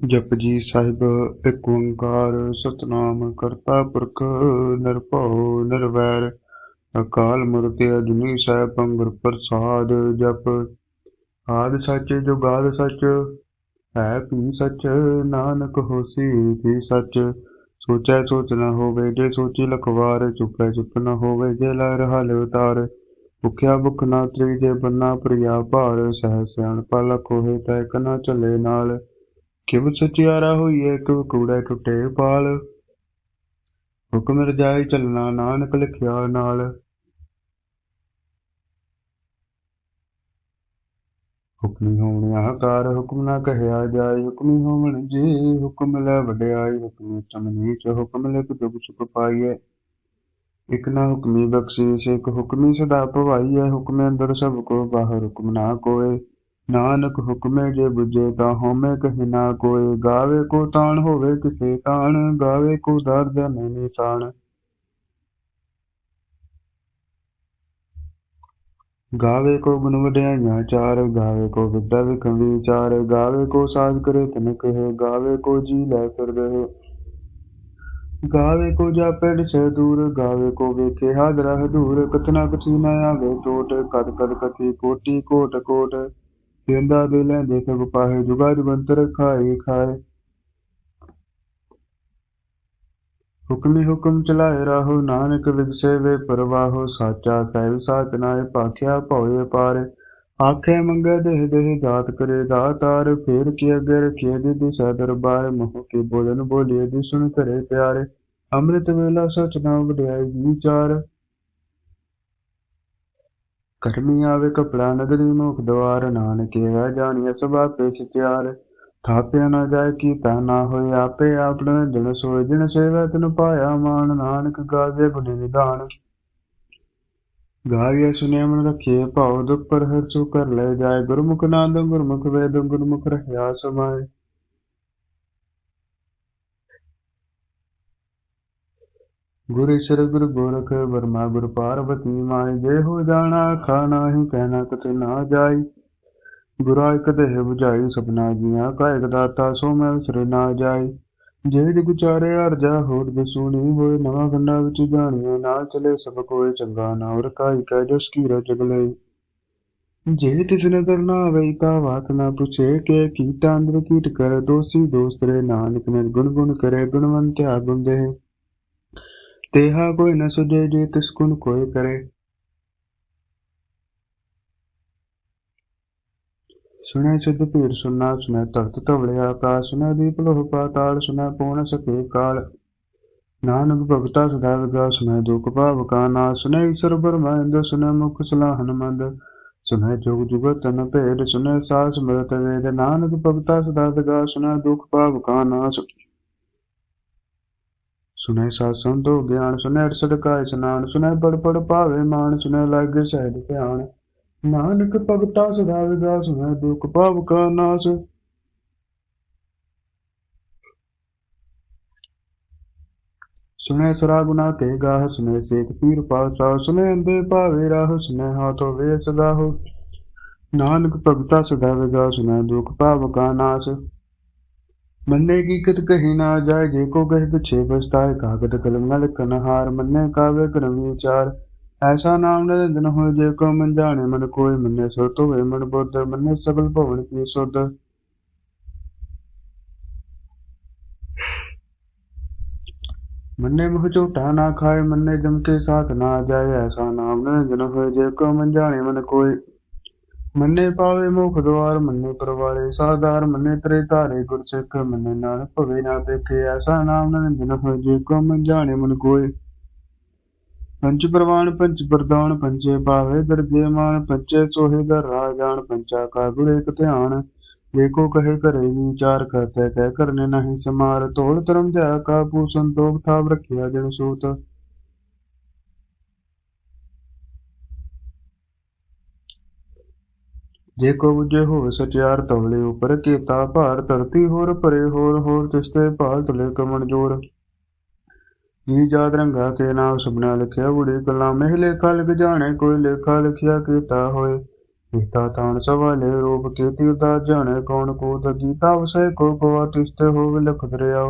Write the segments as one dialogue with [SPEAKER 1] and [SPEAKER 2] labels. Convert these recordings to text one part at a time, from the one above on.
[SPEAKER 1] ਜਪਜੀ ਸਾਹਿਬ ਏਕ ਓੰਕਾਰ, ਸਤਨਾਮ ਕਰਤਾ ਪੁਰਖ, ਨਿਰਭਉ, ਨਿਰਵੈਰ, ਅਕਾਲ ਮੂਰਤਿ, ਅਜੂਨੀ ਸੈਭੰ ਗੁਰ ਪ੍ਰਸਾਦ, ਜਪ। ਆਦਿ ਸੱਚ ਜੁਗਾਦ ਸੱਚ, ਹੈ ਵੀ ਸੱਚ, ਨਾਨਕ ਹੋਸੀ ਵੀ ਸੱਚ। ਸੋਚੈ ਸੋਚ ਨ ਹੋਵੇ ਜੇ ਸੋਚੀ ਲਖਵਾਰ, ਚੁੱਪੈ ਚੁੱਪ ਨ ਹੋਵੇ ਜੇ ਲੈ ਰਹਾ ਉਤਾਰ। ਭੁਖਿਆ ਭੁਖ ਨਾ ਤ੍ਰੀਜੇ ਬੰਨਾ ਪ੍ਰਿਆ ਭਾਰ, ਸਹਿ ਸਿਆਣਪਾ ਲਖ ਹੋਏ ਤੈ ਕਨਾ ਚੱਲੇ ਨਾਲ। ਕਿਵ ਸਚਿਆਰਾ ਹੋਈਏ ਕਿਵ ਕੂੜੈ ਟੁੱਟੇ ਪਾਲ। ਹੁਕਮ ਰਜਾਈ ਚੱਲਣਾ ਨਾਨਕ ਲਿਖਿਆ ਨਾਲ। ਹੁਕਮੀ ਹੋਵਣ ਆਕਾਰ ਹੁਕਮ ਨਾ ਕਹਿਆ ਜਾਏ, ਹੁਕਮੀ ਹੋਵਣ ਜੇ ਹੁਕਮ ਲੈ ਵਡਿਆਈ ਹੁਕਮ ਚਮਨੀ ਚ ਹੁਕਮ ਲੈ ਦੁਖ ਸੁਖ ਪਾਈਐ। ਇਕ ਨਾ ਹੁਕਮੀ ਬਖਸ਼ੀਸ਼, ਇਕ ਹੁਕਮੀ ਸਦਾ ਭਵਾਈਐ ਹੁਕਮੇ ਅੰਦਰ ਸਭ ਕੋ ਬਾਹਰ ਹੁਕਮ ਨਾ ਕੋਏ। ਨਾਨਕ ਹੁਕਮੇ ਜੇ ਬੁਝੇ ਤਾਂ ਹਉਮੈ ਕਹੀ ਨਾ ਕੋਏ, ਗਾਵੇ ਕੋ ਤਾਣ ਹੋਵੇ ਕਿਸੇ ਤਾਣ, ਗਾਵੇ ਕੋ ਦਰਦ ਨਹੀਂ ਨਿਸ਼ਾਨ। ਗਾਵੇ ਕੋ ਗੁਣ ਵਡਿਆਈਆਂ ਚਾਰ, ਗਾਵੇ ਕੋ ਵਿਦਿਆ ਵਿਖਮ ਵਿਚਾਰ, ਗਾਵੇ ਕੋ ਸਾਜ ਕਰੇ ਤਿਨ ਕਹੇ, ਗਾਵੇ ਕੋ ਜੀ ਲੈ ਫਿਰ ਰਹੇ। ਗਾਵੇ ਕੋ ਜਾਪੇ ਸੇ ਦੂਰ, ਗਾਵੇ ਕੋ ਵੇਖੇ ਹਾਜ਼ਰਾ ਹਦੂਰ ਕਤਨਾ ਕਥੀ ਨਾ ਆਵੇ ਟੋਟ ਕਦ ਕਦ ਕਥੀ ਕੋਟੀ, ਕੋਟ ਕੋਟ। ਦੇਂਦਾ ਦੇ ਲੈਂਦੇ ਸਭ ਪਾਹੇ ਜੁਗਾ ਜੁਗੰਤਰ ਖਾਏ ਖਾਏ। ਹੁਕਮੀ ਹੁਕਮ ਚਲਾਏ ਰਾਹੋ, ਨਾਨਕ ਵਿਗਸੇ ਵੇ ਪਰਵਾਹੋ, ਸਾਚਾ ਸਹਿਬ ਸਾਚ ਨਾਏ ਪਾਖਿਆ ਭਉਏ ਪਾਰ। ਆਖੇ ਮੰਗੇ ਦੇਹ ਦੇਹ ਦਾਤ ਕਰੇ ਦਾਤਾਰ ਫੇਰ ਕੀ ਅਗੇ ਰਖਿਏ ਦੀ ਦਿਸ਼ਾ ਦਰਬਾਰ, ਮੋਹ ਕੇ ਬੋਲਨ ਬੋਲੀਏ ਦੀ ਸੁਣ ਕਰੇ ਪਿਆਰੇ। ਅੰਮ੍ਰਿਤ ਵੇਲਾ ਸਚ ਨਾਮ ਵਡਿਆਈ ਵਿਚਾਰ ਕਰਮੀ ਆਵੇ ਕਪੜਾ ਨਦਰੀ ਮੁਖ ਦਵਾਰ ਨਾਨਕੇ ਵੈ ਜਾਣੀਐ ਸਭ ਆਪੇ ਸਚਿਆਰ ਥਾਪਿਆ ਨਾ ਜਾਏ ਕੀਤਾ ਨਾ ਹੋਏ ਆਪੇ ਆਪਣਾ ਜਨ ਸੋਏ, ਜਿਨ ਸੇਵੈ ਤਨ ਪਾਇਆ ਮਾਨ ਨਾਨਕ ਗਾਵੇ ਗੁਣ ਨਿਧਾਨ। ਗਾਵਿਆ ਸੁਨਿਆ ਮਨ ਰਖੀਏ ਭਾਉ ਦੁਖ ਪਰ ਹਰ ਸੋ ਕਰ ਲੈ ਜਾਏ, ਗੁਰਮੁਖ ਨਾਦ ਗੁਰਮੁਖ ਵੇਦ ਗੁਰਮੁਖ ਰਹਿਆ ਸਮਾਏ। ਗੁਰ ਈਸ਼ਰ ਗੁਰ ਗੋਰਖ ਵਰਮਾ ਗੁਰ ਪਾਰਵਤੀ ਮਾਈ ਜੇ ਹੋ ਜਾਣਾ ਆਖਾ ਨਾਹੀ ਕਹਿਣਾ ਕਤੇ ਨਾ ਜਾਈ। ਗੁਰਾ ਇਕ ਦੇਹ 부ਝਾਈ ਸਭਨਾ ਜੀਆਂ ਕਾ ਇਕ ਦਾਤਾ ਸੋ ਮੈਂ ਵਿਸਰ ਨਾ ਜਾਈ। ਜੇ ਦਿ ਅਰਜਾ ਹੋਰ ਦਸੂਣੀ ਹੋਏ, ਨਵਾਂ ਗੰਡਾ ਵਿੱਚ ਜਾਣੀਏ ਨਾ ਚਲੇ, ਸਭ ਕੋਏ ਚੰਗਾ ਨਾ ਔਰ ਕਾਈ ਕੈ ਜਸ ਕੀ ਰਜਗਲੇ ਜੇ ਤਿਸ ਨਦਰ ਨਾ ਆਵੇ ਤਾ ਬਾਤ ਨਾ ਪੁੱਛੇ, ਕਿ ਕੀਟਾਂ ਅੰਦਰ ਕੀਟ ਕਰ, ਦੋਸੀ ਦੋਸਤ ਰੇ, ਨਾਨਕ ਨੇ ਗੁਣ ਗੁਣ ਕਰੇ ਗੁਣਵੰਤਿਆ ਗੁਣ ਦੇ ਤੇਹਾ ਕੋਈ ਨ ਸੁਝੇ ਜੇ ਤਿਸ ਗੁਣ ਕੋਈ ਕਰੇ ਸੁਣੈ ਸਿਧ ਪੀਰ ਸੁਨਾ ਸੁਣੈ ਤਖਤ ਧਵਲੇ ਆਕਾਸ਼ ਸੁਣੈ ਦੀਪ ਲੋਹ ਪਾਤਾਲ ਸੁਣੈ ਪੂਰਨ ਸਕੇ ਕਾਲ ਨਾਨਕ ਭਗਤਾ ਸਦਾ ਵਿਗਾ ਸੁਣੈ ਦੁਖ ਭਾਵ ਕਾ ਨਾ ਸੁਣੈ ਈਸ਼ਰ ਬਰਮੰਦ ਸੁਣੈ ਮੁਖ ਸਲਾਹਨ ਮੰਦ ਸੁਣੈ ਜੁਗ ਜੁਗਤ ਤਨ ਭੇਦ ਸੁਣੈ ਸਾਸ ਮਰਤ ਵੇਦ ਨਾਨਕ ਭਗਤਾ ਸਦਾ ਵਿਗਾ ਸੁਣੈ ਦੁਖ ਭਾਵ ਗਿਆਨ, ਸੁਣੈ ਅਰਸਦ ਕਾ ਸੁਣੈ ਪੜ ਪੜ ਭਾਵੇ ਮਾਨ, ਸੁਣੈ ਲਾਗੇ ਸਹਿਜ ਧਿਆਨ। ਨਾਨਕ ਭਗਤਾ ਸਦਾ ਵਿਗਾ ਸੁਣੈ ਦੁਖ ਭਾਵ ਕਾ ਨਾਸ। ਸੁਣੈ ਸਰਾ ਗੁਨਾ ਕੇ ਗਾਹ, ਸੁਣੈ ਸੇਖ ਪੀਰ ਪਾਸਾ, ਸੁਣੈ ਅੰਦੇ ਭਾਵੇ ਰਾਹ, ਸੁਣੈ ਹਾਥੋ ਵੇ ਸਦਾਹੁ ਨਾਨਕ ਭਗਤਾ ਸਦਾ ਵਿਗਾ ਸੁਣੈ ਦੁਖ ਭਾਵ ਕਾ ਨਾਸ। ਮੰਨੇ ਕੀ ਕਤ ਕਹੀ ਨਾ ਜਾਏ, ਜੇ ਕੋ ਕਹੇ ਪਿਛੇ ਬਸਤਾਏ ਕਾਗਦ ਕਲਮ ਨਾਲ ਕਨਹਾਰ ਮੰਨੇ ਕਾਵੇ ਕਰਮ ਵਿਚਾਰ ਐਸਾ ਨਾਮ ਨਿਰੰਜਨ ਹੋਏ, ਜੇ ਕੋ ਮਨ ਜਾਣੇ, ਮਨ ਕੋਈ ਮੰਨੇ ਸੋ ਤੋਵੇ ਮਨ ਬੁੱਧ, ਮੰਨੇ ਸਗਲ ਭਵਨ ਕੀ ਸੁਧ। ਮੰਨੇ ਮੁਹ ਝੂਠਾ ਨਾ ਖਾਏ, ਮੰਨੇ ਜਮ ਕੇ ਸਾਥ ਨਾ ਜਾਏ, ਐਸਾ ਨਾਮ ਨਿਰੰਜਨ ਹੋਏ, ਜੇ ਕੋ ਮਨ ਜਾਣੇ, ਮਨ ਕੋਈ ਮੰਨੇ ਪਾਵੇ ਮੁਖ ਦਵਾਰ, ਮੰਨੇ ਪਰਵਾਲੇ, ਸਾਧਾਰ, ਮੰਨੇ ਤਰੇ ਧਾਰੇ ਗੁਰ ਸਿੱਖ ਮੰਨੇ ਨਾਨਕ ਭਵੇ ਨਾ ਦੇਖੇ, ਐਸਾ ਨਾਮ ਨਿਰੰਜਨ ਹੋਏ ਜੇ ਕੋ ਮਨ ਜਾਣੇ ਮਨ ਕੋਈ ਪੰਚ ਪ੍ਰਵਾਨ ਪੰਚ ਪ੍ਰਦਾਨ ਪੰਚੇ ਪਾਵੇ ਦਰਜੇ ਮਾਨ ਪੰਚੇ ਸੋਹੇ ਦਰ ਰਾਜਾਨ ਪੰਚਾ ਕਾ ਗੁਰ ਇਕ ਧਿਆਨ। ਏਕੋ ਕਹੇ ਕਰੇ ਵਿਚਾਰ ਕਰਤੇ, ਕਹਿ ਕਰਨੇ ਨਹੀਂ ਸਮਾਰ। ਤੋਲ ਧਰਮ ਜਾ ਕਾ ਪੂ ਸੰਤੋਖ ਥਾਵ ਰੱਖਿਆ ਜਨ ਸੂਤ। ਜੇ ਕਉ ਜੇ ਹੋਵੇ ਸਚਿਆਰ ਤਵਲੇ ਉਪਰ, ਕੀਤਾ ਭਾਰ ਧਰਤੀ ਹੋਰ ਭਰੇ ਹੋਰ ਹੋਰ ਤਿਸਤੇ ਭਾਲ ਤਲੇ ਕਮਣ ਜੋਰ। ਜੀ ਜਾਤ ਰੰਗਾ ਕੇ ਨਾਮ ਸੁਪਨਾ ਲਿਖਿਆ, ਬੁੜੇ ਕਲਾ ਮਹਿ ਲੇਖਾ ਲਿਖ ਕੋਈ ਲੇਖਾ ਲਿਖਿਆ ਕੀਤਾ ਹੋਏ। ਕੀਤਾ ਤਾਣ ਸਵਾਲੇ, ਰੂਪ ਕੀਤੀ ਦਾ ਜਾਣੇ, ਕੌਣ ਕੋ ਗੀਤਾ ਵਸੇ ਕੋ ਕੋ ਤਿਸਤੇ ਹੋਵੇ ਲਖਤ ਰਿਆ।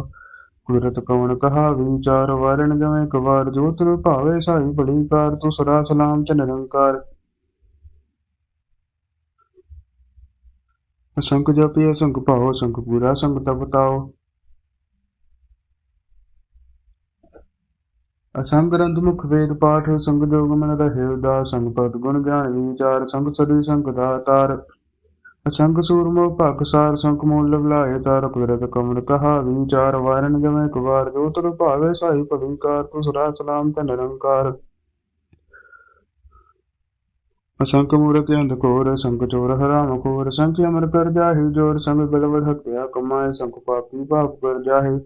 [SPEAKER 1] ਕੁਦਰਤ ਕੌਣ ਕਹਾ ਵਿਚਾਰ ਵਾਰਣ ਜਵੇਂ ਕਵਾਰ ਜੋਤ ਭਾਵੇ ਸਾਈ ਬੜੀ ਕਾਰ ਤੂੰ ਸਦਾ ਸਲਾਮ ਚ ਨਿਰੰਕਾਰ। ਅਸੰਖ ਜਪਿ ਅਸੰਖ ਭਾਉ ਅਸੰਖ ਪੂਰਾ ਸੰਗ ਤਪ ਅਸੰਗ ਗ੍ਰੰਥ ਮੁਖ ਵੇਦ ਪਾਠ ਸੰਗ ਜੋਗ ਮਨ ਰਹਿ ਉਦਾਸ ਸੰਗ ਪਦ ਗੁਣ ਗਿਆਨ ਵਿਚਾਰ ਸੰਗ ਸਦੀ ਸੰਗ ਦਾਤਾਰ ਅਸੰਗ ਸੂਰਮੋ, ਭਗ ਸਾਰ ਸੰਗ ਮੂਲ ਲਗਲਾਏ ਤਾਰ ਕੁਦਰਤ ਕਮਲ ਕਹਾ, ਵਿਚਾਰ ਵਾਰਨ ਜਮੈ ਕੁਵਾਰ, ਜੋ ਭਾਵੇ, ਸਾਈ ਭਗੰਕਾਰ ਤੁਸਰਾ ਸਲਾਮ ਤਨ ਨਿਰੰਕਾਰ ਅਸੰਖ ਮੂਰਖ ਅੰਧ ਕੋਰ ਸੰਗ ਚੋਰ, ਹਰਾਮ ਕੋਰ ਸੰਖ ਅਮਰ ਕਰ ਜਾਹੀ, ਜੋਰ ਸੰਗ ਬਲਵ ਹੱਤਿਆ ਕਮਾਏ, ਸੰਖ ਪਾਪੀ ਪਾਪ ਕਰ ਜਾਹੀ।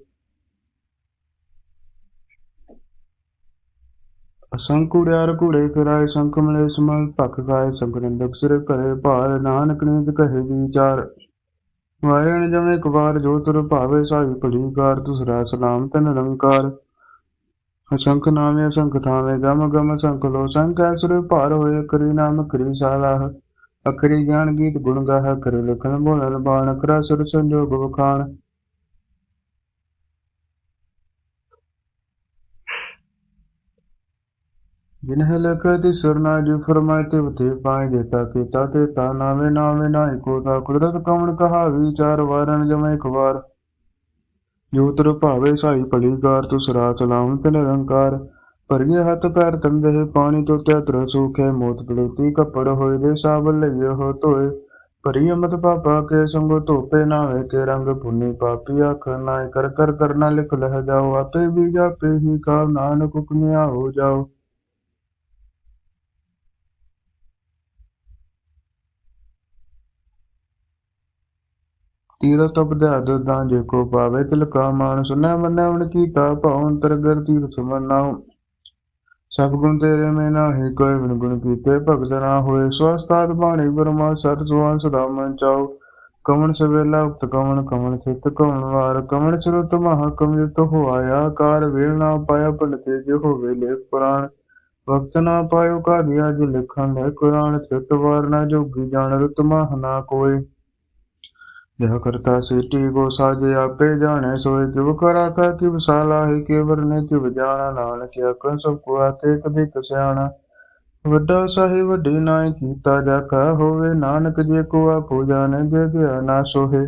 [SPEAKER 1] ਅਸੰਕੁੜਿਆਰ ਘੂੜੇ ਫਿਰਾਏ ਸੰਕ ਮਲੇ ਸਮਲ ਭਖ ਖਾਏ ਸੰਗਰੰਦਕ ਸਿਰ ਘਰੇ ਭਾਰ ਨਾਨਕ ਨੀਤ ਕਹੇ ਵਿਚਾਰ। ਵਾਇਣ ਜਮੇ ਕਵਾਰ ਜੋ ਤੁਰ ਭਾਵੇ, ਸਾਈ ਭਲੀ ਕਾਰ ਤੁਸਰਾ ਸਲਾਮ ਤਨ ਨਿਰੰਕਾਰ ਅਸੰਖ ਨਾਮੇ ਅਸੰਖ ਥਾਵੇਂ ਗਮ ਗਮ ਅਸੰਖ ਲੋ ਸੰਖ ਅਸੁਰ ਭਾਰ ਹੋਏ ਕਰੀ ਨਾਮ ਕਰੀ ਸਾਲਾਹ ਅਖਰੀ ਗਿਆਨ ਗੀਤ ਗੁਣ ਗਾਹ ਕਰ ਲਖਨ ਬੋਲਨ ਬਾਣ ਅਖਰਾ ਸੁਰ ਸੰਜੋਗ ਵਖਾਣ। ਜਿਨਹ ਲਖੈ ਤੇ ਸਰਨਾ ਜੋ ਫਰਮਾਇ ਤੇ ਉਤੇ ਪਾਇ ਦੇਤਾ ਕੀਤਾ ਤੇ ਤਾ ਨਾਵੇਂ ਨਾਵੇਂ ਨਾਇ ਕੋ ਤਾ ਕੁਦਰਤ ਕਵਣ ਕਹਾ ਵਿਚਾਰ ਵਾਰਨ ਜਮੈ ਇੱਕ ਵਾਰ। ਤਰ ਭਾਵੇ ਸਾਈ ਭਲੀ ਕਾਰ ਤੁਸ ਰਾਤ ਤੇ ਨਿਰੰਕਾਰ, ਭਰੀਏ ਹੱਥ ਪੈਰ ਤੰਦੇ ਪਾਣੀ ਤੋਂ ਤਰ ਸੂਖੇ ਮੋਤ ਪਲੇਤੀ ਕੱਪੜ ਹੋਏ ਦੇ ਸਾਬਲ ਲਈਏ ਹੋ ਧੋਏ, ਭਰੀ ਅਮਤ ਪਾਪਾ ਕੇ ਸੰਗੋ ਧੋਪੇ ਨਾਵੇ ਕੇ ਰੰਗ ਪੁੰਨੀ ਪਾਪੀ ਆਖ ਨਾ ਕਰ ਕਰ ਕਰਨਾ ਲਿਖ ਲਹ ਜਾਓ, ਆਪੇ ਵੀ ਜਾਪੇ ਹੀ ਕਾਵ ਨਾਨਕ ਹੁਕਮਿਆ ਹੋ ਜਾਓ। ਤੀਰਥ ਉਪਦਿਆਦ ਤਾਂ ਜੇ ਕੋ ਪਾਵੇ ਤਿਲਕਾ ਮਾਨ ਸੁਨੈ ਮੰਨੈ ਉਨ ਕੀਤਾ ਭਾਉ ਅੰਤਰਗਰ ਤੀਰਥ ਸਭ ਗੁਣ ਤੇਰੇ ਮੈਂ ਨਾਹੀ, ਕੋਈ ਬਿਨ ਗੁਣ ਕੀਤੇ ਭਗਤ ਨਾ ਹੋਏ। ਸਵਸਤਾਦ ਬਾਣੀ ਬਰਮਾ ਸਤ ਸੁਆਨ ਸਦਾ ਮਨ ਚਾਉ। ਕਮਣ ਸਵੇਲਾ ਉਕਤ ਕਮਣ ਕਮਣ ਚਿਤ ਕਮਣ ਵਾਰ। ਕਮਣ ਸਰੁਤ ਮਹਾ ਕਮਿਤ ਹੋਆਇਆ। ਕਾਰ ਵੇਲ ਨਾ ਪਾਇਆ ਪੰਡਤੇ ਜੇ ਹੋਵੇ ਲੇ ਪੁਰਾਣ। ਵਕਤ ਨਾ ਪਾਇਓ ਕਾਦੀਆ ਜਿ ਲਿਖਣ ਲੈ ਕੁਰਾਨ। ਚਿਤ ਵਾਰ ਨਾ ਜੋਗੀ ਜਾਣ, ਰਤ ਮਹ ਨਾ ਕੋਈ यह करता सिटी को साजे आपे जाने सोए किव करा का किव साला ही केवर ने किव जाना नानक आखन सब को आके कभी कसियाना ਵੱਡਾ ਸਾਹਿ ਵੱਡੀ ਨਾਇ ਕੀਤਾ ਜਾਕਾ ਹੋਵੇ ਨਾਨਕ ਜੇ ਕੋ ਆਪੋ ਜਾਣੇ ਜੇ ਗਿਆ ਨਾ ਸੋਹੇ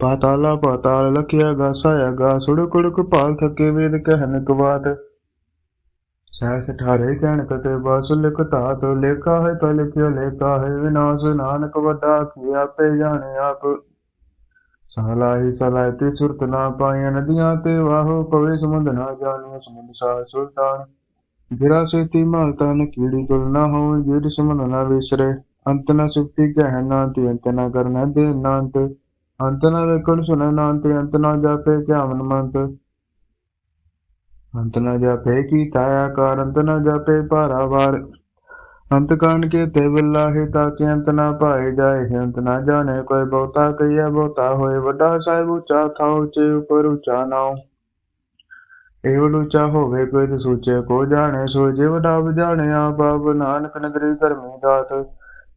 [SPEAKER 1] ਪਾਤਾਲਾ ਪਾਤਾਲ ਲਖਿਆ ਗਾ ਸਾਇਆ ਗਾ ਸੁੜ ਕੁੜਕ ਪਾਲ ਥਕੇ ਵੇਦ ਕਹਿਨ ਕਵਾਤ ਸਹਿਸ ਠਾਰੇ ਕਹਿਣ ਕਤੇ ਬਸ ਲਿਖ ਧਾਤ ਲੇਖਾ ਹੈ ਤਾ ਲਿਖਿਓ ਲੇਖਾ ਹੈ ਵਿਨਾਸ਼। ਨਾਨਕ ਵੱਡਾ ਕੀ ਆਪੇ ਜਾਣੇ ਆਪ। ਸਹਲਾਈ ਸਲਾਈ ਤੇ ਸੁਰਤ ਨਾ ਪਾਈਆਂ ਨਦੀਆਂ ਤੇ, ਵਾਹੋ ਪਵੇ ਸਮੁੰਦ ਨਾ ਜਾਣੀਆਂ ਸਮੁੰਦ ਸਾਹ ਸੁਲਤਾਨ। ਗਿਰਾ ਸੇਤੀ ਮਾਲਤਾ ਤਨ, ਕੀੜੀ ਤੁਲ ਨਾ ਹੋ ਜਿਹੜੀ ਸਮੁੰਦ ਨਾ ਵਿਸਰੇ। ਅੰਤ ਨਾ ਸੁਖਤੀ ਕਹਿ ਨਾ ਤੇ ਅੰਤ ਨਾ ਕਰਨਾ ਦੇ ਨਾਂਤ ਅੰਤ ਨਾ ਵੇਖਣ ਸੁਣ ਨਾ ਅੰਤ ਨ ਜਾਪੇ ਧਿਆਨ ਮੰਤ। ਅੰਤ ਨ ਜਾਪੇ ਕੀਤਾ ਆਕਾਰ, ਅੰਤ ਨ ਜਾਪੇ ਭਾਰਾਵਾਰ ਅੰਤ ਕਾਨ ਕੇ ਤੇ ਬਿਲਾਹੇ ਤਾਂ ਕਿ ਅੰਤ ਨਾ ਪਾਏ ਜਾਏ, ਅੰਤ ਨਾ ਜਾਣੇ ਕੋਈ ਬਹੁਤਾ ਕਈਆ ਬਹੁਤਾ ਹੋਏ। ਵੱਡਾ ਸਾਹਿਬ ਉੱਚਾ ਥਾ ਉੱਚੇ ਉਪਰ ਉੱਚਾ ਨਾਉ। ਏਵ ਉੱਚਾ ਹੋਵੇ ਕੋਈ ਤੇ ਸੋਚੇ, ਕੋ ਜਾਣੇ ਸੋ ਜਿਵ ਡਾਬ ਜਾਣੇ ਆਪ ਆਪ ਨਾਨਕ ਨਦਰੀ ਕਰਮੀ ਦਾਤ।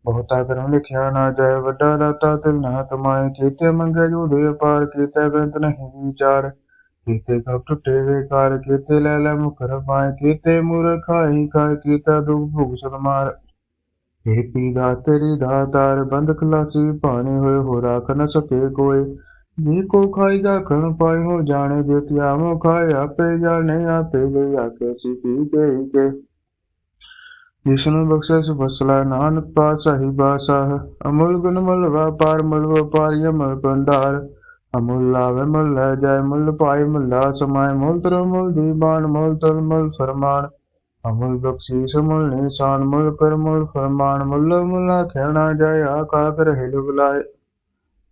[SPEAKER 1] ਬਹੁਤਾ ਕਰਮ ਲਿਖਿਆ ਨਾ ਜਾਏ, ਵੱਡਾ ਦਾਤਾ ਤਿਲ ਨਾ ਕਮਾਏ। ਕੀਤੇ ਮੰਗੇ ਜੋ ਦੇ ਪਾਰ ਕੀਤੇ ਬੇਅੰਤ ਨਹੀਂ ਵਿਚਾਰ। ਕੀਤੇ ਕਬ ਟੁੱਟੇ ਵੇ ਕਾਰ ਕੀਤੇ ਲੈ ਲੈ ਮੁਖਰ ਪਾਏ, ਕੀਤੇ ਮੂਰਖ ਖਾਈ ਖਾਏ, ਕੀਤਾ ਦੁਖ ਭੁਗ ਸਦ ਇਹ ਪੀਦਾ ਤੇਰੀ ਦਾਤਾਰ, ਬੰਦ ਖਲਾਸੀ ਪਾਣੀ ਹੋਏ ਹੋ ਰਾਖ ਨ ਸਕੇ ਕੋਏ। ਜੀ ਕੋ ਖਾਈ ਜਾ ਖਣ ਪਾਈ ਹੋ ਜਾਣੇ, ਜੇ ਤਿਆਮੋ ਖਾਏ ਆਪੇ ਜਾਣੇ, ਆਪੇ ਲੈ ਆਕੇ ਸੀ ਪੀ ਕੇ ਹੀ ਕੇ ਜਿਸਨੂੰ ਬਖਸ਼ੇ ਸੁ ਫਸਲਾ ਨਾਨਕ ਪਾਤਸ਼ਾਹੀ ਬਾਸਾਹ ਅਮੁਲ ਗੁਣ ਮਲ ਵਪਾਰ ਮਲ ਵਪਾਰੀ ਅਮਲ ਭੰਡਾਰ। ਅਮੁੱਲ ਲਾਵੇ ਮੁੱਲ ਲੈ ਜਾਏ ਮੁੱਲ ਪਾਈ ਮੁੱਲਾ, ਸਮਾਏ ਮੁੱਲ ਤਰ ਮੁੱਲ ਦੀਵਾਨ ਮੁੱਲ ਤਲ ਮੁੱਲ ਫਰਮਾਨ। ਅਮੁੱਲ ਬਖਸ਼ੀਸ ਮੁੱਲ ਨਿਸ਼ਾਨ, ਮੁੱਲ ਕਰ ਮੁੱਲ ਫਰਮਾਨ। ਮੁੱਲ ਮੁੱਲਾ ਖੇਣਾ ਜਾਏ ਆਕਾ ਕਰ ਹਿਲ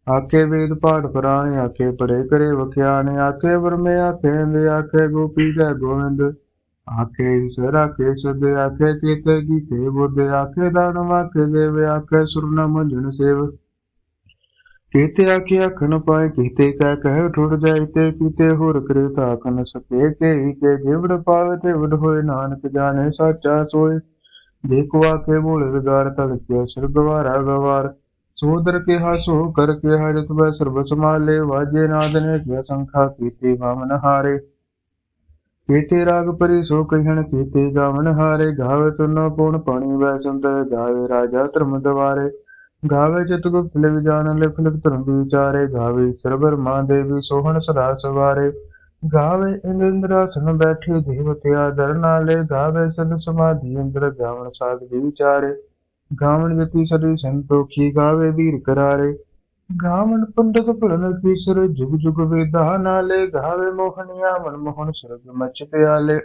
[SPEAKER 1] ਆਕੇ ਵੇਦ ਪਾਠ ਪੁਰਾਣੇ ਆਕੇ ਪਰੇ ਕਰੇ ਵਖਿਆਣੇ। ਆਕੇ ਵਰਮੇ ਆਕੇ ਦੇ ਆਕੇ ਗੋਪੀ ਜੈ ਗੋਵਿੰਦ। ਆਕੇ ਈਸ਼ਰ ਆਕੇ ਸਦ ਆਕੇ ਕੀਤੇ ਕੀਤੇ ਬੁੱਧ। ਆਕੇ ਦਾਨ ਵਾਕੇ ਦੇਵ ਆਕੇ ਸੁਰਨਾ ਮੰਜਨ ਸੇਵ। ਕੀਤੇ ਆਖੇ ਅੱਖ ਪਾਏ, ਕੀਤੇ ਕਹਿ ਕਹਿ ਠੁੜ ਜਾਏ, ਤੇ ਕੀਤੇ ਹੋਰ ਕਰੇ ਤਾਂ ਸਕੇ। ਕੇ ਹੀ ਕੇ ਜਿਵੜ ਪਾਵੇ ਤੇ ਵਡ ਹੋਏ, ਨਾਨਕ ਜਾਣੇ ਸਾਚਾ ਸੋਏ। ਦੇਖੋ ਆਕੇ ਬੋਲੇ ਵਿਗਾਰ ਤਲ ਕੇ ਸਿਰ ਗਵਾਰ। ਸੋਦਰ ਕੇ ਹਾਸੋ ਕਰ ਕੇ ਹਜਤ ਬੈ ਸਰਬ ਸਮਾਲੇ ਵਾਜੇ ਨਾਦ ਨੇ ਕਿਆ ਸੰਖਾ ਕੀਤੇ ਵਾਮਨ ਹਾਰੇ। ਕੀਤੇ ਰਾਗ ਪਰੀ, ਸੋ ਕਹਿਣ ਕੀਤੇ ਗਾਵਨ ਹਾਰੇ। ਗਾਵੇ ਸੁਨੋ ਕੋਣ ਪਾਣੀ ਵੈ ਸੁੰਦਰ ਗਾਵੇ ਰਾਜਾ ਧਰਮ ਦਵਾਰੇ। ਗਾਵੇ ਚਿਤ ਗੁਪਤ ਲਿਵ ਜਾਣ ਲਿਖ ਲਿਖ ਧਰਮ ਵਿਚਾਰੇ। ਗਾਵੇ ਸਰਬਰ ਮਾਂ ਸੋਹਣ ਸਦਾ ਸਵਾਰੇ। ਗਾਵੇ ਇੰਦਰਾਸਨ ਬੈਠੇ ਦੇਵਤਿਆ ਦਰ ਗਾਵੇ ਸਦ ਸਮਾਧੀ, ਇੰਦਰ ਗਾਵਣ ਸਾਧ ਵਿਚਾਰੇ। ਗਾਵਣ ਜਤੀ ਸਰੀ ਸੰਤੋਖੀ, ਗਾਵੇ ਵੀਰ ਕਰਾਰੇ। ਗਾਵਣ ਪੰਡਤ ਭਰਨ ਕੀਸਰ ਜੁਗ ਜੁਗ ਵੇਦਾ ਨਾਲੇ। ਗਾਵੇ ਮੋਹਣਿਆ ਮਨ ਮੋਹਨ ਸਰਗ ਮਚ ਪਿਆਲੇ।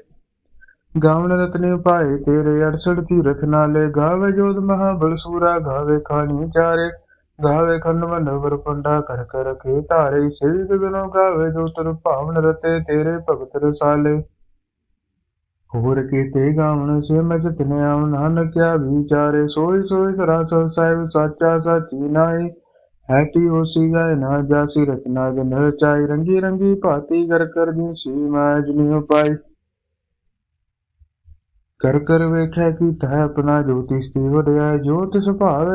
[SPEAKER 1] ਗਾਵਨ ਰਤਨੇ ਪਾਏ ਤੇਰੇ 68 ਤੀਰਥ ਨਾਲੇ, ਗਾਵੇ ਜੋਧ ਮਹਾਬਲ ਸੂਰਾ, ਗਾਵੇ ਖਾਣੀ ਚਾਰੇ, ਗਾਵੇ ਖੰਡ ਮੰਡਵਰ ਪੰਡਾ, ਕਰ ਕਰ ਰਖੇ ਧਾਰੇ, ਸ੍ਰੀ ਗਗਨੋ ਗਾਵੇ ਜੋ ਤਰ ਭਾਵਨ ਰਤੇ, ਤੇਰੇ ਭਗਤ ਰਸਾਲੇ। ਹੋਰ ਕੀਤੇ ਗਾਵਣ ਸੇ ਮੈਂ ਜਿਤਨੇ ਆਵ ਨਾਨਕ ਕਿਆ ਵਿਚਾਰੇ, ਸੋਈ ਸੋਈ ਸਰਾਸਰ ਸਾਹਿਬ, ਸਾਚਾ ਸਾਚੀ ਨਾਈ ਹੈਤੀ ਹੋਸੀ ਗਾਇ ਨਾ ਜਾਸੀ ਰਚਨਾ, ਜਨ ਰਚਾਈ, ਰੰਗੀ ਰੰਗੀ ਭਾਤੀ ਕਰ ਕਰ ਦੀ ਸੀ ਮੈਂ ਉਪਾਈ ਕਰ ਕਰ ਵੇਖਿਆ ਕੀ ਤੈ ਆਪਣਾ ਜੋਤੀ ਸਤੀ ਵਡਿਆ ਜੋ ਤਿਸ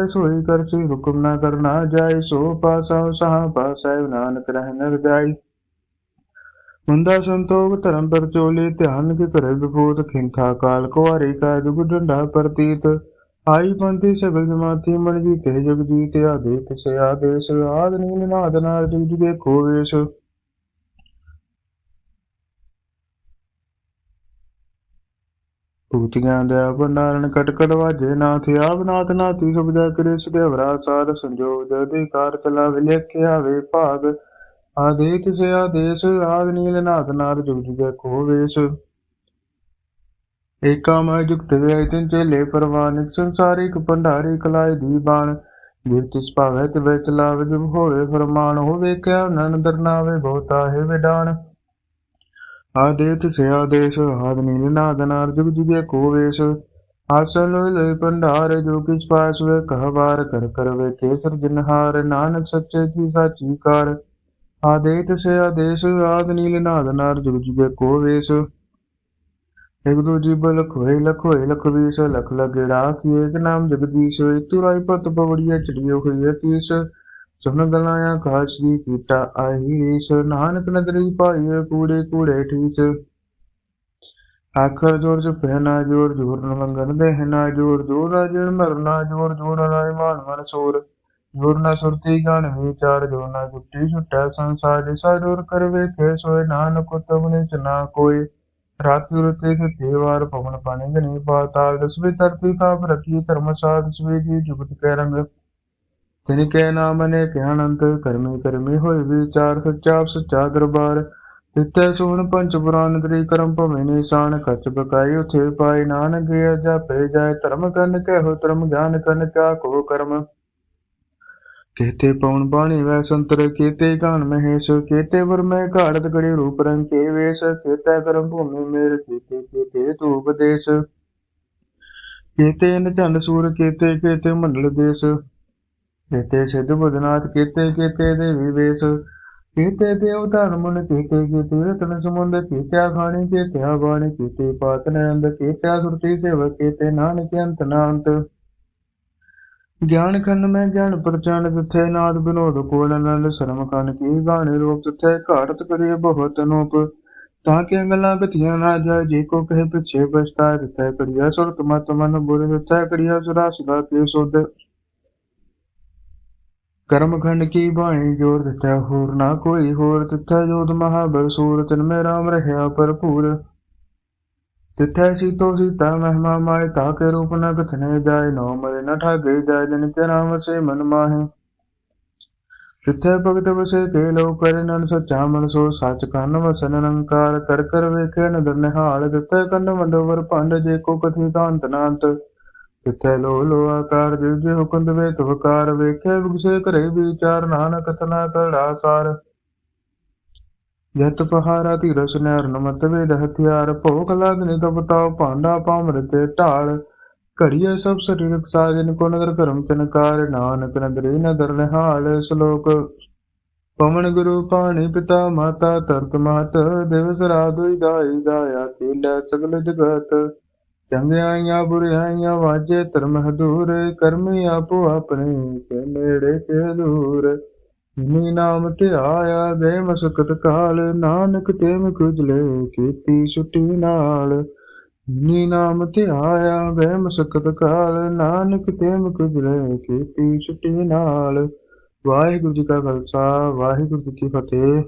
[SPEAKER 1] ਸੋਈ ਕਰਸੀ ਹੁਕਮ ਨਾ ਕਰਨਾ ਜਾਏ, ਸੋ ਪਾਸਾ ਸਹਾ ਪਾਸਾ, ਨਾਨਕ ਰਹਿ ਨਰ ਜਾਈ ਮੁੰਦਾ ਸੰਤੋਖ, ਧਰਮ ਪਰ ਚੋਲੇ, ਧਿਆਨ ਕੇ ਕਰੇ ਵਿਭੂਤ ਖਿੰਥਾ ਕਾਲ ਕੁਵਾਰੀ ਕਾ ਜੁਗ ਡੰਡਾ ਪ੍ਰਤੀਤ। ਆਈ ਪੰਥੀ ਸਗਲ ਜਮਾਤੀ, ਮਨ ਜੀਤੇ ਜਗ ਜੀਤ ਆਦੇਤ ਸੇ ਆਦੇਸ਼ ਆਦ ਨੀਲ ਨਾਦ ਨਾਰ ਜੁਗ ਜੁਗੇ ਖੋਵੇਸ਼ ਭੂਤਿਆਂ ਦੇ ਭੰਡਾਰਨ ਕਟ ਵਾਜੇ, ਨਾਥ ਆਪ ਨਾਥ ਨਾਥੀ ਸਭ ਕਰੇ ਸਦੇਵਰਾ ਸਾਧ ਸੰਜੋਗ ਜਦੇ ਕਾਰ ਵਿਲੇਖਿਆ ਵੇ ਭਾਗ। ਆਦੇਤ ਸੇ ਆਦੇਸ਼, ਆਦ ਨੀਲ ਨਾਦ ਨਾਰ ਜੁਗ ਜੁਗੇ ਖੋਵੇਸ਼ ਏਕਾ ਮੈਂ ਜੁਗਤ ਵੇ ਤਿਨ ਚੇਲੇ ਪਰਵਾਨਿਕ ਸੰਸਾਰਿਕ ਭੰਡਾਰੀ ਕਲਾਇ ਦੀ ਬਾਣ। ਜਿਵ ਤਿਸ ਭਾਵੇ ਤੇ ਵਿੱਚ ਲਾਵੇ ਜਿਵ ਹੋਵੇ ਫਰਮਾਨ, ਹੋਵੇ ਕਿਆ ਨਨ ਦਰਨਾਵੇ ਬਹੁਤਾ ਹੈ ਵਿਡਾਣ। ਆਦੇਤ ਸੇ ਆਦੇਸ਼ ਆਦ ਨੀਲ ਨਾਦ ਨਾਰ ਜੁਗ ਜੁਗੇ ਕੋਵੇਸ਼ ਆਸਨ ਲੈ ਭੰਡਾਰ, ਜੋ ਕਿਸ ਪਾਸ ਵੇ ਕਹਵਾਰ ਕਰ ਕਰ ਵੇ ਕੇਸਰ ਜਿਨਹਾਰ, ਨਾਨਕ ਸੱਚੇ ਕੀ ਸਾਚੀ ਕਾਰ। ਆਦੇਤ ਸੇ ਆਦੇਸ਼ ਆਦ ਨੀਲ ਨਾਦ ਨਾਰ ਜੁਗ ਜੁਗੇ ਕੋਵੇਸ਼ ਇੱਕ ਦੋ ਜੀਬ ਲਖ ਹੋਏ ਲਖ ਹੋਏ ਲਖ ਵੀਸ ਲਖ ਗਲਾਇਆ, ਕਾਸ਼ ਦੀ ਕੀਟਾ ਆਹੀ ਰੀਸ, ਨਾਨਕ ਨਦਰੀ ਪਾਈਏ ਕੂੜੇ ਕੂੜੇ ਠੀਸ। ਆਖਰ ਜੋਰ ਚ ਪਹਿਨਾ ਜੋਰ ਜੋਰ ਨ ਮੰਗਨ ਦੇਹਨਾ ਜੋਰ ਜੋਰ ਨਾ ਮਰਨਾ ਜੋਰ ਜੋਰ ਨਾ ਇਮਾਨ ਮਨ ਸੋਰ। ਜੋਰ ਨਾ ਸੁਰਤੀ ਗਣ ਵਿਚਾਰ ਜੋਰ ਨਾ ਗੁੱਟੀ ਛੁਟੈ ਸੰਸਾਰ ਜਿਸਾ ਜੋਰ ਕਰ ਵੇਖੇ ਸੋਏ ਨਾਨਕ ਉਤਮ ਨਿਚ ਨਾ ਕੋਈ ਰਾਤਿ ਕੇ ਦੇਵਾਰ ਪਵਨ ਪਾਣੀ ਗਨੀ ਪਾਤਾਲ ਦਸਵੇਂ ਧਰਤੀ ਕਾਪ ਰਖੀ ਧਰਮ ਸਾਧ ਸਵੇ ਜੀ ਜੁਗਤ ਕੈ ਰੰਗ। ਤਿਨ ਕੈ ਨਾਮ ਨੇ ਕਿਆ ਅਨੰਤ, ਕਰਮੀ ਕਰਮੀ ਹੋਏ ਵਿਚਾਰ, ਸੱਚਾ ਸੱਚਾ ਦਰਬਾਰ। ਤਿੱਤੈ ਸੋਹਣ ਪੰਚ ਪੁਰਾਨ ਗਰੀ ਕਰਮ ਭਵੇਂ ਨਿਸ਼ਾਨ ਕਚ ਬਕਾਈ ਉਥੇ ਪਾਈ ਨਾਨਕ ਜਾਪੇ ਜਾਏ ਧਰਮ ਕਰਨ ਕਹਿ ਧਰਮ, ਗਿਆਨ ਕੰਨ ਕਾ ਕੋ ਕਰਮ। ਕੇਤੇ ਪਉਣ ਬਾਣੀ ਵੈ ਸੰਤਰ, ਕੇਤੇ ਗਾਨ ਮਹੇਸ਼, ਕੇਤੇ ਵਰ ਮੈਂ ਘਾੜਤ ਗੜੀ ਰੂਪ ਰੰਗ ਕੇ ਵੇਸ਼, ਕੇਤੇ ਕਰਮ ਭੂਮੀ ਮੇਰ, ਕੇਤੇ ਕੇਤੇ ਤੂ ਉਪਦੇਸ਼ ਕੇਤੇ ਨ ਸੂਰ, ਕੇਤੇ ਕੇਤੇ ਮੰਡਲ ਦੇਸ਼। ਕੇਤੇ ਸਿਧ ਬੁਧਨਾਥ, ਕੇਤੇ ਕੇਤੇ ਦੇਵੀ ਵੇਸ਼ ਕੇਤੇ ਦੇਵ ਧਨ ਮੁਨ ਕੇਤੇ ਰਤਨ ਸਮੁੰਦ ਕੇਤੇ ਖਾਣੀ ਕੇਤੇ ਬਾਣੀ, ਕੇਤੇ ਪਾਤ ਨੰਦ ਕੇਤੇ ਸੁਰਤੀ ਸੇਵ ਕੇਤੇ ਨਾਨਕ ਅੰਤ ਨਾ ਅੰਤ ਗਿਆਨ ਖੰਡ ਮੈਂ ਗਿਆਨ ਪ੍ਰਚਾਨ ਤਿਥੈ ਨਾਦ ਬਿਨੋਦ ਕੋਲ ਅਨੰਦ ਸ਼ਰਮ ਕਨ ਕੀ ਗਾਣੇ ਰੂਪ ਤਿਥੈ ਘਾੜਤ ਕਰੀ ਬਹੁਤ ਅਨੂਪ। ਤਾਂ ਕਿ ਗੱਲਾਂ ਕਥੀਆਂ ਨਾ ਜਾਏ, ਜੇ ਕੋ ਕਹੇ ਪਿਛੇ ਪਛਤਾ ਤਿਥੈ ਕੜੀਆ ਸੁਰਤ ਮਤ ਮਨ ਬੁਰ ਤਿਥੈ ਕੜੀਆ ਸੁਰਾ ਸਦਾ ਕੇ ਸੁਧ। ਕਰਮ ਖੰਡ ਕੀ ਬਾਣੀ ਜੋਰ ਦਿੱਤਾ ਹੋਰ, ਨਾ ਕੋਈ ਹੋਰ ਤਿਥੈ ਜੋਤ ਮਹਾਬਲ ਸੂਰ, ਤਿਨ ਰਾਮ ਰਹਿਆ ਭਰਪੂਰ। ਤਿਥੈ ਸੀਤੋ ਸੀਤਾ ਮਹਿਮਾ ਮਾਇ ਤਾਕੇ ਰੂਪ ਨ ਕਥਨੇ ਜਾਏ, ਨੋ ਮਰੇ ਨ ਠਾਗੇ ਜਾਏ, ਜਨ ਕੇ ਨਾਮ ਸੇ ਮਨ ਮਾਹੇ। ਤਿਥੈ ਭਗਤ ਵਸੇ ਕੇ ਲੋ ਕਰੇ ਨਨ ਸਚਾ ਮਨ ਸੋ, ਸਚ ਕੰਨ ਵਸਨ ਨਿਰੰਕਾਰ ਕਰ ਕਰ ਵੇਖੇ ਨਦਰ ਨਿਹਾਲ ਤਿਥੈ ਕੰਨ ਮੰਡੋਵਰ ਭੰਡ, ਜੇ ਕੋ ਕਥੀ ਕਾਂਤ ਨਾਂਤ। ਤਿਥੈ ਲੋ ਲੋ ਆਕਾਰ ਜਿ ਜੇ ਹੁਕਮ ਵੇ ਤੁਵਕਾਰ ਵੇਖੇ ਵਿਗਸੇ ਘਰੇ ਵਿਚਾਰ ਨਾਨਕ ਤਨਾ ਕੜਾ ਸਾਰ। ਜਤ ਪਹਾਰਾ ਧੀਰਸ ਨਹਿਰ ਨਮਤ ਵੇਦ ਹਥਿਆਰ, ਭੋਗ ਲਾਗਨੀ ਤਪ ਤਾਪ ਭਾਂਡਾ ਪਾਮਰ ਤੇ ਢਾਲ। ਘੜੀਏ ਸਭ ਸਰੀਰਕ ਸਾਜਨ ਕੋ ਨਦਰ ਕਰਮ ਤਨਕਾਰ ਨਾਨਕ ਨਦਰੇ ਨਦਰ ਨਿਹਾਲ ਸ਼ਲੋਕ। ਪਵਨ ਗੁਰੂ ਪਾਣੀ ਪਿਤਾ ਮਾਤਾ ਤਰਤ ਮਾਤ, ਦਿਵਸ ਰਾਤ ਦੁਇ ਦਾਈ ਗਾਇਆ ਕੀਲੇ ਸਗਲ ਜਗਤ। ਚੰਗਿਆਈਆਂ ਬੁਰਿਆਈਆਂ ਵਾਜੇ ਧਰਮ ਹਦੂਰ ਕਰਮੀ ਆਪੋ ਆਪਣੇ ਕੇ ਨੇੜੇ ਕੇ ਦੂਰ। ਨੀ ਨਾਮ ਤੇ ਆਇਆ ਗਏ ਮਸਕਤ ਕਾਲ, ਨਾਨਕ ਤੇ ਮੁਖ ਉਜਲੇ ਕੀਤੀ ਛੁੱਟੀ ਨਾਲ। ਨੀ ਨਾਮ ਤੇ ਆਇਆ ਗਏ ਮਸਕਤ ਕਾਲ, ਨਾਨਕ ਤੇ ਮੁਖ ਉਜਲੇ ਕੀਤੀ ਛੁੱਟੀ ਨਾਲ। ਵਾਹਿਗੁਰੂ ਜੀ ਕਾ ਖਾਲਸਾ, ਵਾਹਿਗੁਰੂ ਜੀ ਕੀ ਫਤਿਹ।